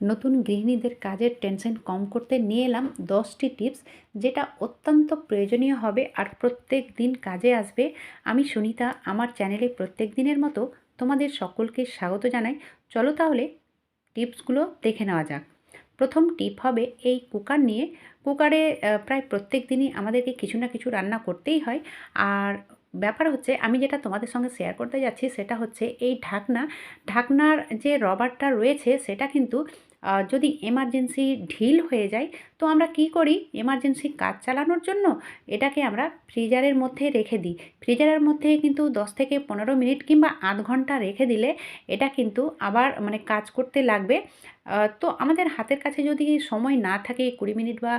নতুন গৃহিণীদের কাজের টেনশন কম করতে নিয়ে এলাম দশটি টিপস, যেটা অত্যন্ত প্রয়োজনীয় হবে আর প্রত্যেক দিন কাজে আসবে। আমি সুনিতা, আমার চ্যানেলে প্রত্যেক দিনের মতো তোমাদের সকলকে স্বাগত জানাই। চলো তাহলে টিপসগুলো দেখে নেওয়া যাক। প্রথম টিপ হবে এই কুকার নিয়ে। কুকারে প্রায় প্রত্যেক দিনই আমাদেরকে কিছু না কিছু রান্না করতেই হয়। আর ব্যাপার হচ্ছে, আমি যেটা তোমাদের সঙ্গে শেয়ার করতে যাচ্ছি, সেটা হচ্ছে এই ঢাকনা। ঢাকনার যে রবারটা রয়েছে, সেটা কিন্তু যদি এমার্জেন্সি ঢিল হয়ে যায়, তো আমরা কি করি? এমার্জেন্সি কাজ চালানোর জন্য এটাকে আমরা ফ্রিজারের মধ্যে রেখে দিই। ফ্রিজারের মধ্যে কিন্তু দশ থেকে পনেরো মিনিট কিংবা আধ ঘণ্টা রেখে দিলে এটা কিন্তু আবার মানে কাজ করতে লাগবে। তো আমাদের হাতের কাছে যদি সময় না থাকে, কুড়ি মিনিট বা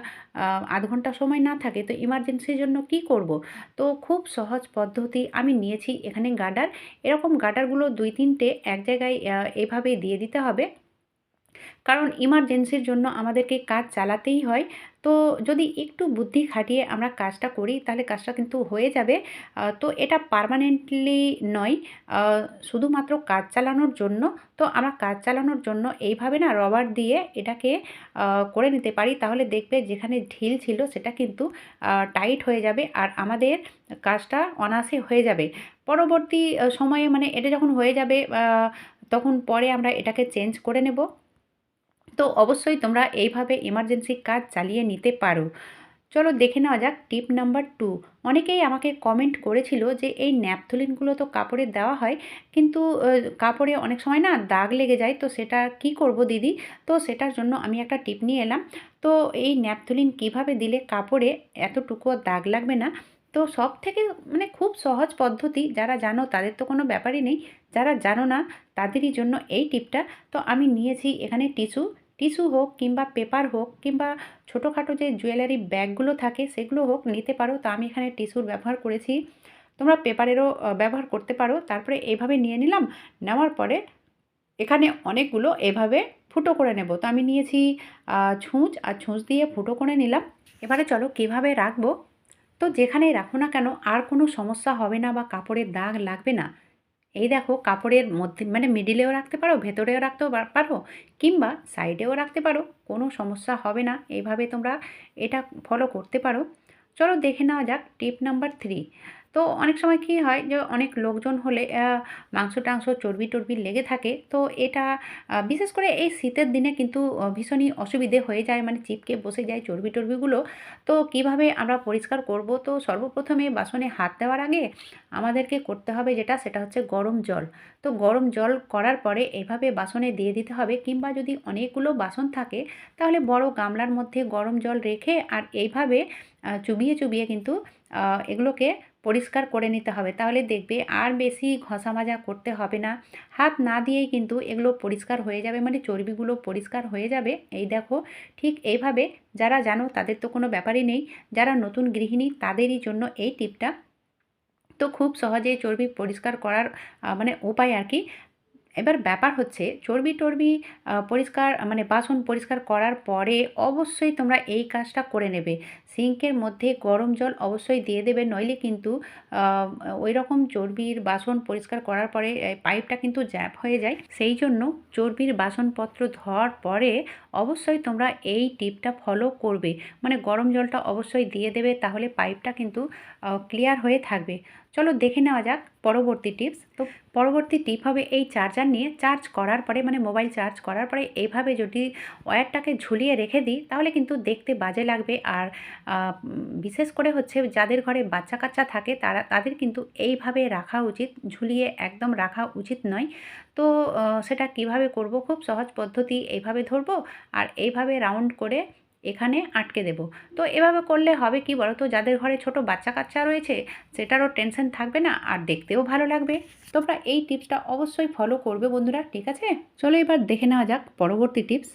আধ ঘণ্টা সময় না থাকে, তো ইমার্জেন্সির জন্য কি করব? তো খুব সহজ পদ্ধতি আমি নিয়েছি এখানে গার্ডার এরকম গার্ডারগুলো দুই তিনটে এক জায়গায় এভাবে দিয়ে দিতে হবে। কারণ ইমার্জেন্সির জন্য আমাদেরকে কাজ চালাতেই হয়। তো যদি একটু বুদ্ধি খাটিয়ে আমরা কাজটা করি, তাহলে কাজটা কিন্তু হয়ে যাবে। তো এটা পার্মানেন্টলি নয় শুধুমাত্র কাজ চালানোর জন্য। তো আমরা কাজ চালানোর জন্য এইভাবে না রবার দিয়ে এটাকে করে নিতে পারি। তাহলে দেখবে যেখানে ঢিল ছিল সেটা কিন্তু টাইট হয়ে যাবে আর আমাদের কাজটা অনায়াসে হয়ে যাবে। পরবর্তী সময়ে মানে এটা যখন হয়ে যাবে তখন পরে আমরা এটাকে চেঞ্জ করে নেব। তো অবশ্যই তোমরা এইভাবে এমার্জেন্সি কাজ চালিয়ে নিতে পারো। চলো দেখে নেওয়া যাক টিপ নাম্বার টু অনেকেই আমাকে কমেন্ট করেছিল যে এই ন্যাপথলিনগুলো তো কাপড়ে দেওয়া হয়, কিন্তু কাপড়ে অনেক সময় না দাগ লেগে যায়, তো সেটা কি করব দিদি? তো সেটার জন্য আমি একটা টিপ নিয়ে এলাম। তো এই ন্যাপথলিন কীভাবে দিলে কাপড়ে এতটুকুও দাগ লাগবে না? তো সব থেকে মানে খুব সহজ পদ্ধতি, যারা জানো তাদের তো কোনো ব্যাপারই নেই। যারা জানো না তাদেরই জন্য এই টিপটা তো আমি নিয়েছি এখানে টিস্যু টিস্যু হোক কিংবা পেপার হোক কিংবা ছোটোখাটো যে জুয়েলারি ব্যাগগুলো থাকে সেগুলো হোক নিতে পারো। তো আমি এখানে টিস্যুর ব্যবহার করেছি। তোমরা পেপারেরও ব্যবহার করতে পারো। তারপরে এইভাবে নিয়ে নিলাম। নেওয়ার পরে এখানে অনেকগুলো এভাবে ফুটো করে নেব। তো আমি নিয়েছি ছুঁচ আর ছুঁচ দিয়ে ফুটো করে নিলাম। এবারে চলো কীভাবে রাখব? তো যেখানেই রাখো না কেন, আর কোনো সমস্যা হবে না বা কাপড়ের দাগ লাগবে না। এই দেখো কাপড়ের মধ্যে মানে মিডিলেও রাখতে পারো, ভেতরেও রাখতেও পারো, কিংবা সাইডেও রাখতে পারো, কোনো সমস্যা হবে না। এইভাবে তোমরা এটা ফলো করতে পারো। চলো দেখে নেওয়া যাক টিপ নাম্বার থ্রি তো অনেক সময় কী হয় যে অনেক লোকজন হলে মাংস টাংস চর্বি টর্বি লেগে থাকে। তো এটা বিশেষ করে এই শীতের দিনে কিন্তু ভীষণই অসুবিধে হয়ে যায়। মানে চিপকে বসে যায় চর্বি টর্বিগুলো তো কীভাবে আমরা পরিষ্কার করব? তো সর্বপ্রথমে বাসনে হাত দেওয়ার আগে আমাদেরকে করতে হবে যেটা, সেটা হচ্ছে গরম জল। তো গরম জল করার পরে এভাবে বাসনে দিয়ে দিতে হবে কিংবা যদি অনেকগুলো বাসন থাকে, তাহলে বড় গামলার মধ্যে গরম জল রেখে আর এইভাবে চুবিয়ে চুবিয়ে কিন্তু এগুলোকে পরিষ্কার করে নিতে হবে। তাহলে দেখবে আর বেশি ঘষা মাজা করতে হবে না। হাত না দিয়েই কিন্তু এগুলো পরিষ্কার হয়ে যাবে মানে চর্বিগুলো পরিষ্কার হয়ে যাবে। এই দেখো, ঠিক এইভাবে যারা জানো তাদের তো কোনো ব্যাপারই নেই। যারা নতুন গৃহিণী তাদেরই জন্য এই টিপটা। তো খুব সহজেই চর্বি পরিষ্কার করার মানে উপায় আর কি। এবার ব্যাপার হচ্ছে, চর্বি টর্বি পরিষ্কার মানে বাসন পরিষ্কার করার পরে অবশ্যই তোমরা এই কাজটা করে নেবে। সিঙ্কের মধ্যে গরম জল অবশ্যই দিয়ে দেবে নইলে কিন্তু ওই রকম চর্বির বাসন পরিষ্কার করার পরে পাইপটা কিন্তু জ্যাপ হয়ে যায়। সেই জন্য চর্বির বাসনপত্র ধোয়ার পরে অবশ্যই তোমরা এই টিপটা ফলো করবে। মানে গরম জলটা অবশ্যই দিয়ে দেবে, তাহলে পাইপটা কিন্তু ক্লিয়ার হয়ে থাকবে। চলো দেখে নেওয়া যাক পরবর্তী টিপস। তো পরবর্তী টিপ হবে এই চার্জার নিয়ে চার্জ করার পরে মানে মোবাইল চার্জ করার পরে এইভাবে যদি ওয়্যারটাকে ঝুলিয়ে রেখে দিই, তাহলে কিন্তু দেখতে বাজে লাগবে। আর বিশেষ করে হচ্ছে যাদের ঘরে বাচ্চা কাচ্চা থাকে তারা, তাদের কিন্তু এইভাবে রাখা উচিত, ঝুলিয়ে একদম রাখা উচিত নয়। তো সেটা কীভাবে করব? খুব সহজ পদ্ধতি এইভাবে ধরবো আর এইভাবে রাউন্ড করে এখানে আটকে দেব। তো এভাবে করলে হবে কি বলো তো যাদের ঘরে ছোট বাচ্চা কাচ্চা রয়েছে সেটারও টেনশন থাকবে না আর দেখতেও ভালো লাগবে। তোমরা এই টিপসটা অবশ্যই ফলো করবে বন্ধুরা, ঠিক আছে? চলো এবার দেখে নেওয়া যাক পরবর্তী টিপস।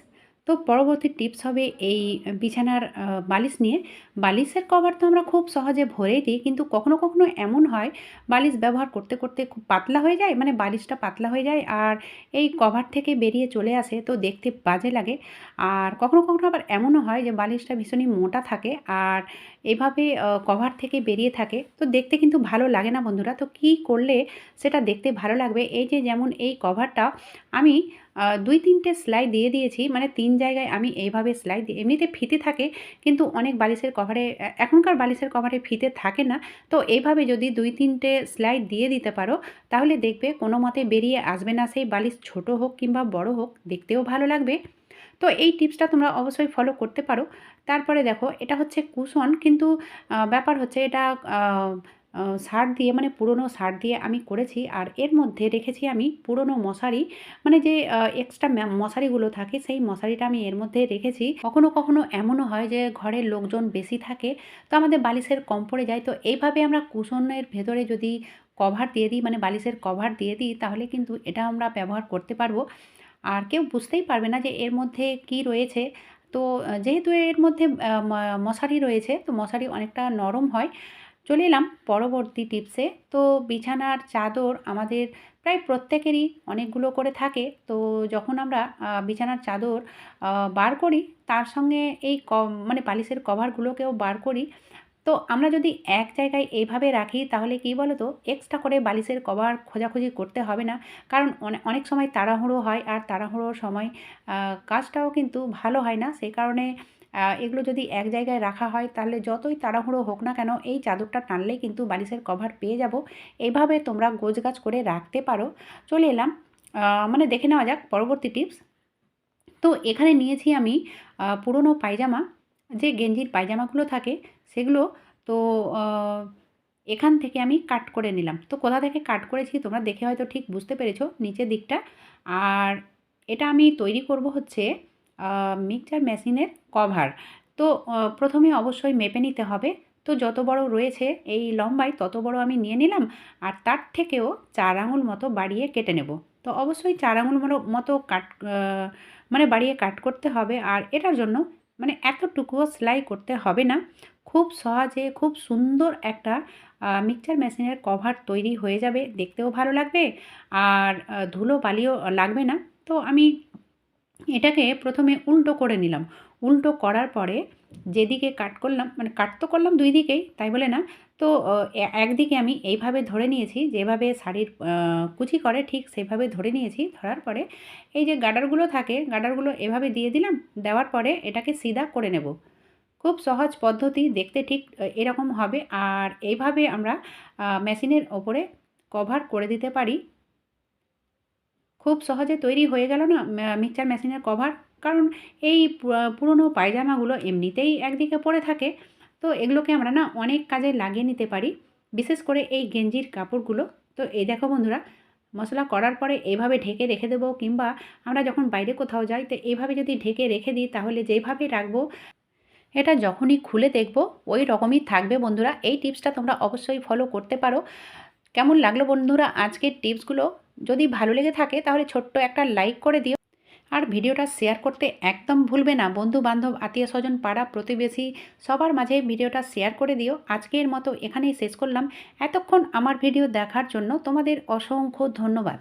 তো পরবর্তী টিপস হবে এই বিছানার বালিশ নিয়ে। বালিশের কভার তো আমরা খুব সহজে ভরেই দিই, কিন্তু কখনো কখনো এমন হয়, বালিশ ব্যবহার করতে করতে খুব পাতলা হয়ে যায় মানে বালিশটা পাতলা হয়ে যায় আর এই কভার থেকে বেরিয়ে চলে আসে, তো দেখতে বাজে লাগে। আর কখনো কখনো আবার এমনও হয় যে বালিশটা ভীষণই মোটা থাকে আর এভাবে কভার থেকে বেরিয়ে থাকে, তো দেখতে কিন্তু ভালো লাগে না বন্ধুরা। তো কী করলে সেটা দেখতে ভালো লাগবে? এই যে যেমন এই কভারটা আমি দুই, তিনটে সেলাই দিয়ে দিয়েছি। মানে তিন জায়গায় আমি এইভাবে সেলাই দিয়ে, এমনিতে ফিতে থাকে, কিন্তু অনেক বালিশের কভারে এখনকার বালিশের কভারে ফিতে থাকে না। তো এইভাবে যদি দুই, তিনটে সেলাই দিয়ে দিতে পারো, তাহলে দেখবে কোনো মতে বেরিয়ে আসবে না সেই বালিশ, ছোট হোক কিংবা বড় হোক, দেখতেও ভালো লাগবে। তো এই টিপসটা তোমরা অবশ্যই ফলো করতে পারো। তারপরে দেখো, এটা হচ্ছে কুশন, কিন্তু ব্যাপার হচ্ছে এটা শার্ট দিয়ে মানে পুরনো সার দিয়ে আমি করেছি। আর এর মধ্যে রেখেছি আমি পুরনো মশারি। মানে যে এক্সট্রা মশারিগুলো থাকে, সেই মশারিটা আমি এর মধ্যে রেখেছি। কখনো কখনো এমনও হয় যে, ঘরের লোকজন বেশি থাকে, তো আমাদের বালিশের কম পড়ে যায়। তো এইভাবে আমরা কুশনের ভেতরে যদি কভার দিয়ে দিই মানে বালিশের কভার দিয়ে দিই, তাহলে কিন্তু এটা আমরা ব্যবহার করতে পারব। আর কেউ বুঝতেই পারবে না যে, এর মধ্যে কি রয়েছে। তো যেহেতু এর মধ্যে মশারি রয়েছে, তো মশারি অনেকটা নরম হয়। চলে এলাম পরবর্তী টিপসে তো বিছানার চাদর আমাদের প্রায় প্রত্যেকেরই অনেকগুলো করে থাকে। তো যখন আমরা বিছানার চাদর বার করি, তার সঙ্গে এই ক মানে বালিশের কভারগুলোকেও বার করি। তো আমরা যদি এক জায়গায় এইভাবে রাখি, তাহলে কী বলো তো এক্সট্রা করে বালিশের কভার খোঁজাখুঁজি করতে হবে না। কারণ অনেক সময় তাড়াহুড়ো হয়, আর তাড়াহুড়োর সময় কাজটাও কিন্তু ভালো হয় না। সেই কারণে এগুলো যদি এক জায়গায় রাখা হয়, তাহলে যতই তাড়াহুড়ো হোক না কেন, এই চাদরটা টানলেই কিন্তু বালিশের কভার পেয়ে যাব। এইভাবে তোমরা গোছগাছ করে রাখতে পারো। চলে এলাম। মানে দেখে নেওয়া যাক পরবর্তী টিপস। তো এখানে নিয়েছি আমি পুরনো পায়জামা। যে গেঞ্জির পায়জামাগুলো থাকে, সেগুলো তো এখান থেকে আমি কাট করে নিলাম। তো কোথা থেকে কাট করেছি তোমরা দেখে হয়তো ঠিক বুঝতে পেরেছ, নিচের দিকটা। আর এটা আমি তৈরি করব হচ্ছে মিক্সচার মেশিনের কভার। তো প্রথমে অবশ্যই মেপে নিতে হবে। তো, যত বড় রয়েছে এই লম্বায়, তত বড় আমি নিয়ে নিলাম আর তার থেকেও চার আঙুল মতো বাড়িয়ে কেটে নেব। তো, অবশ্যই চার আঙুল মতো- মতো কাট মানে বাড়িয়ে কাট করতে হবে আর এটার জন্য মানে এতটুকুও সেলাই করতে হবে না। খুব সহজে, খুব সুন্দর একটা মিক্সচার মেশিনের কভার তৈরি হয়ে যাবে। দেখতেও ভালো লাগবে আর ধুলো বালিও লাগবে না। তো, আমি এটাকে প্রথমে উল্টো করে নিলাম। উল্টো করার পরে যেদিকে কাট করলাম মানে কাট তো করলাম দুই দিকেই, তাই বলে না? তো একদিকে আমি এইভাবে ধরে নিয়েছি, যেভাবে শাড়ির কুচি করে ঠিক সেভাবে ধরে নিয়েছি, ধরার পরে এই যে গার্ডারগুলো থাকে গার্ডারগুলো এভাবে দিয়ে দিলাম, দেওয়ার পরে এটাকে সিধা করে নেব। খুব সহজ পদ্ধতি, দেখতে ঠিক এরকম হবে। আর এইভাবে আমরা মেশিনের ওপরে কভার করে দিতে পারি। খুব সহজে তৈরি হয়ে গেল না মিক্সচার মেশিনের কভার। কারণ এই পুরনো পায়জামাগুলো এমনিতেই একদিকে পড়ে থাকে। তো এগুলোকে আমরা না অনেক কাজে লাগিয়ে নিতে পারি, বিশেষ করে এই গেঞ্জির কাপড়গুলো। তো এই দেখো বন্ধুরা, মশলা করার পরে এইভাবে ঢেকে রেখে দেবো কিংবা আমরা যখন বাইরে কোথাও যাই, তো এইভাবে যদি ঢেকে রেখে দিই, তাহলে যেভাবে রাখব, এটা যখনই খুলে দেখব, ওই রকমই থাকবে বন্ধুরা। এই টিপসটা তোমরা অবশ্যই ফলো করতে পারো। কেমন লাগল বন্ধুরা আজকের টিপসগুলো? যদি ভালো লেগে থাকে তাহলে ছোট্ট একটা লাইক করে দিও। আর ভিডিওটা শেয়ার করতে একদম ভুলবে না। বন্ধু বান্ধব আত্মীয় স্বজন পাড়া প্রতিবেশী সবার মাঝে ভিডিওটা শেয়ার করে দিও। আজকের মতো এখানেই শেষ করলাম। এতক্ষণ আমার ভিডিও দেখার জন্য তোমাদের অসংখ্য ধন্যবাদ।